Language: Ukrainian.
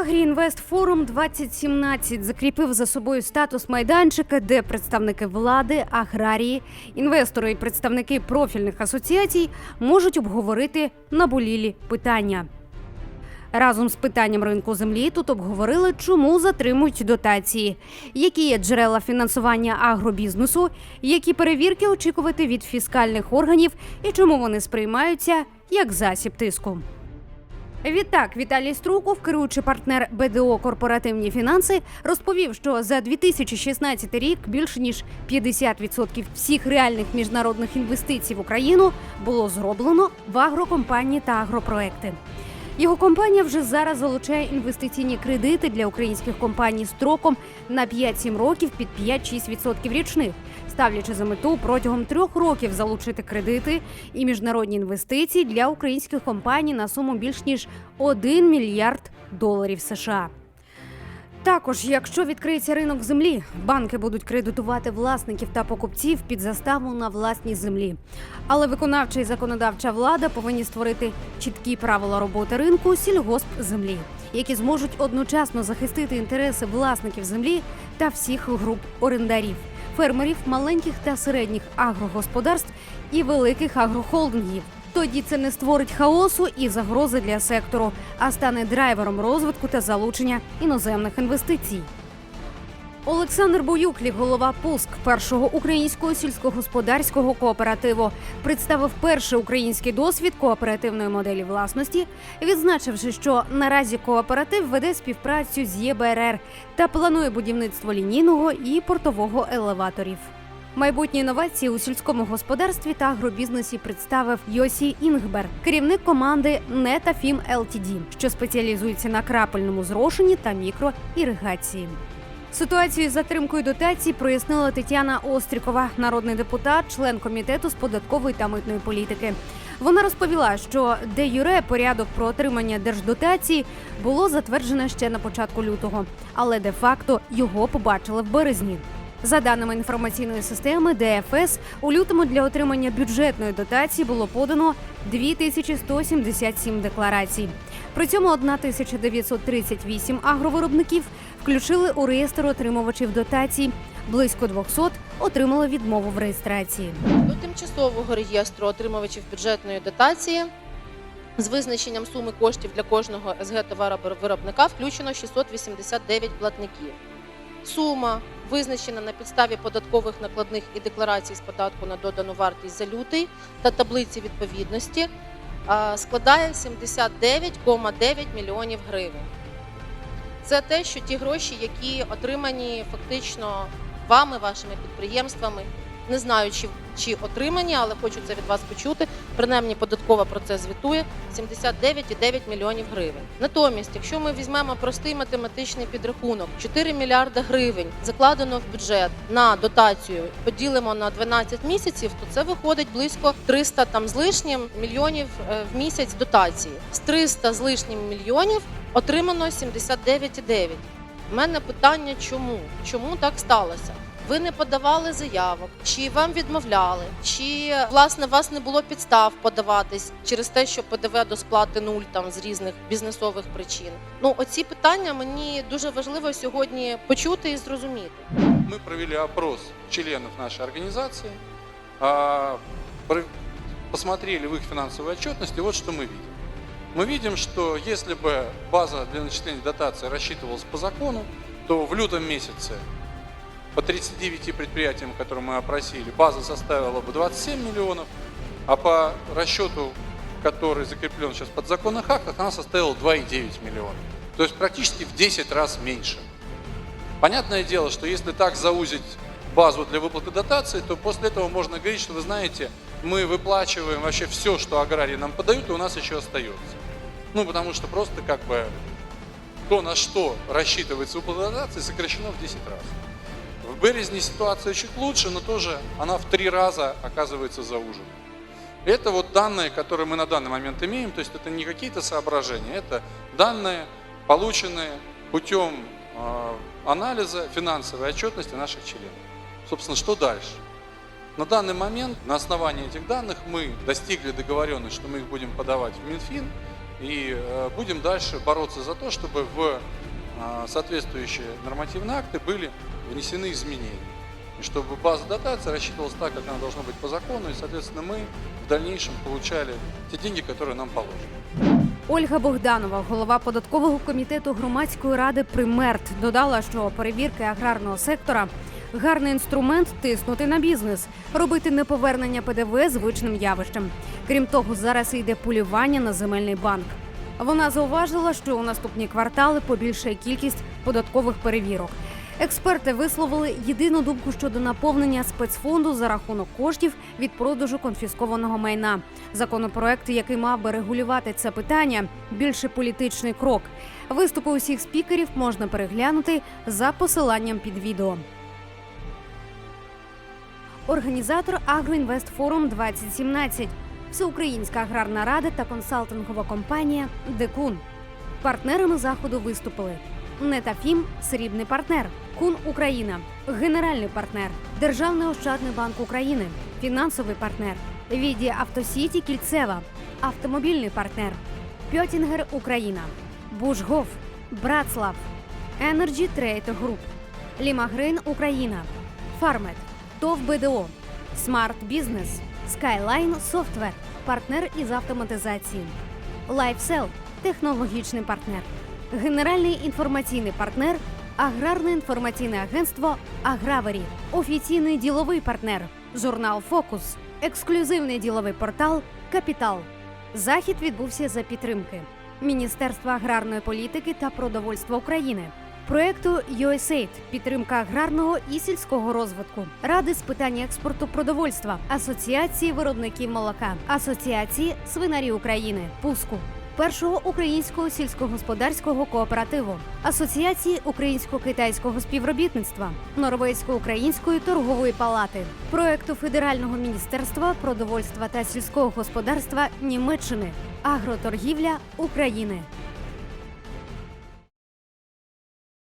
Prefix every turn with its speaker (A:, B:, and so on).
A: Агріінвестфорум 2017 закріпив за собою статус майданчика, де представники влади, аграрії, інвестори і представники профільних асоціацій можуть обговорити наболілі питання. Разом з питанням ринку землі тут обговорили, чому затримують дотації, які є джерела фінансування агробізнесу, які перевірки очікувати від фіскальних органів і чому вони сприймаються як засіб тиску. Відтак, Віталій Струков, керуючий партнер БДО Корпоративні фінанси, розповів, що за 2016 рік більше ніж 50% всіх реальних міжнародних інвестицій в Україну було зроблено в агрокомпанії та агропроекти. Його компанія вже зараз залучає інвестиційні кредити для українських компаній строком на 5-7 років під 5-6% річних, ставлячи за мету протягом трьох років залучити кредити і міжнародні інвестиції для українських компаній на суму більш ніж 1 мільярд доларів США. Також, якщо відкриється ринок землі, банки будуть кредитувати власників та покупців під заставу на власність землі. Але виконавча і законодавча влада повинні створити чіткі правила роботи ринку сільгосп землі, які зможуть одночасно захистити інтереси власників землі та всіх груп орендарів, фермерів, маленьких та середніх агрогосподарств і великих агрохолдингів. Тоді це не створить хаосу і загрози для сектору, а стане драйвером розвитку та залучення іноземних інвестицій. Олександр Боюклів, голова ПУСК першого українського сільськогосподарського кооперативу, представив перший український досвід кооперативної моделі власності, відзначивши, що наразі кооператив веде співпрацю з ЄБРР та планує будівництво лінійного і портового елеваторів. Майбутні інновації у сільському господарстві та агробізнесі представив Йосі Інгбер, керівник команди Нетафім ЛТД, що спеціалізується на крапельному зрошенні та мікроіригації. Ситуацію з затримкою дотацій прояснила Тетяна Острікова, народний депутат, член комітету з податкової та митної політики. Вона розповіла, що де юре порядок про отримання держдотації було затверджене ще на початку лютого, але де факто його побачили в березні. За даними інформаційної системи ДФС, у лютому для отримання бюджетної дотації було подано 2177 декларацій. При цьому 1938 агровиробників включили у реєстр отримувачів дотацій. Близько 200 отримали відмову в реєстрації.
B: До тимчасового реєстру отримувачів бюджетної дотації з визначенням суми коштів для кожного СГ товаровиробника включено 689 платників. Сума визначена на підставі податкових накладних і декларацій з податку на додану вартість за лютий та таблиці відповідності складає 79,9 мільйонів гривень. Це те, що ті гроші, які отримані фактично вами, вашими підприємствами, не знаю, чи, отримані, але хочу це від вас почути. Принаймні, податкова про це звітує 79,9 мільйонів гривень. Натомість, якщо ми візьмемо простий математичний підрахунок, 4 мільярди гривень закладено в бюджет на дотацію, поділимо на 12 місяців, то це виходить близько 300 там з лишнім мільйонів е, в місяць дотації. З 300 з лишнім мільйонів отримано 79,9. У мене питання, чому? Чому так сталося? Ви не подавали заявок, чи вам відмовляли, чи власне у вас не було підстав подаватись через те, що ПДВ до сплати нуль там з різних бізнесових причин. Ну оці питання мені дуже важливо сьогодні почути і зрозуміти.
C: Мы провели опрос членов нашей организации, а, про- посмотрели в их финансовой отчетности, вот что мы видим. Мы видим, что если бы база для начисления дотации рассчитывалась по закону, то в лютом месяце по 39 предприятиям, которые мы опросили, база составила бы 27 миллионов, а по расчету, который закреплен сейчас под законных актах, она составила 2,9 миллиона. То есть практически в 10 раз меньше. Понятное дело, что если так заузить базу для выплаты дотации, то после этого можно говорить, что вы знаете, мы выплачиваем вообще все, что аграрии нам подают, и у нас еще остается. Ну, потому что просто как бы то, на что рассчитывается выплата дотации, сокращено в 10 раз. В Березне ситуация чуть лучше, но тоже она в три раза оказывается заужена. Это вот данные, которые мы на данный момент имеем, то есть это не какие-то соображения, это данные, полученные путем э, анализа финансовой отчетности наших членов. Собственно, что дальше? На данный момент, на основании этих данных, мы достигли договоренности, что мы их будем подавать в Минфин, И э, будем дальше бороться за то, чтобы в э, соответствующие нормативные акты были внесены изменения. И чтобы база дотации рассчитывалась так, как она должна быть по закону, и, соответственно, мы в дальнейшем получали те деньги, которые нам положены.
A: Ольга Богданова, голова податкового комітету громадської ради Примерт, додала, що перевірки аграрного сектора гарний інструмент тиснути на бізнес, робити неповернення ПДВ звичним явищем. Крім того, зараз йде полювання на земельний банк. Вона зауважила, що у наступні квартали побільшає кількість податкових перевірок. Експерти висловили єдину думку щодо наповнення спецфонду за рахунок коштів від продажу конфіскованого майна. Законопроект, який мав би регулювати це питання, більше політичний крок. Виступи усіх спікерів можна переглянути за посиланням під відео. Організатор Агроінвестфорум 2017 Всеукраїнська аграрна рада та консалтингова компанія Декун. Партнерами заходу виступили Нетафім срібний партнер, Кун Україна, генеральний партнер, Державний ощадний банк України, фінансовий партнер, Віді Автосіті Кільцева, автомобільний партнер, Пьотінгер Україна, Бушгоф, Братслав, Energy Trade Group, Лімагрейн Україна, Фармет, ТОВ БДО, Смарт Бізнес, Skyline Software, партнер із автоматизації, LifeSell – технологічний партнер, генеральний інформаційний партнер, аграрне інформаційне агентство Агравері, офіційний діловий партнер, журнал Фокус, ексклюзивний діловий портал Капітал. Захід відбувся за підтримки. Міністерства аграрної політики та продовольства України. Проекту USAID – підтримка аграрного і сільського розвитку, ради з питань експорту продовольства, асоціації виробників молока, асоціації свинарі України, пуску. Першого українського сільськогосподарського кооперативу, асоціації українсько-китайського співробітництва, норвезько-української торгової палати, проекту Федерального міністерства продовольства та сільського господарства Німеччини, агроторгівля України.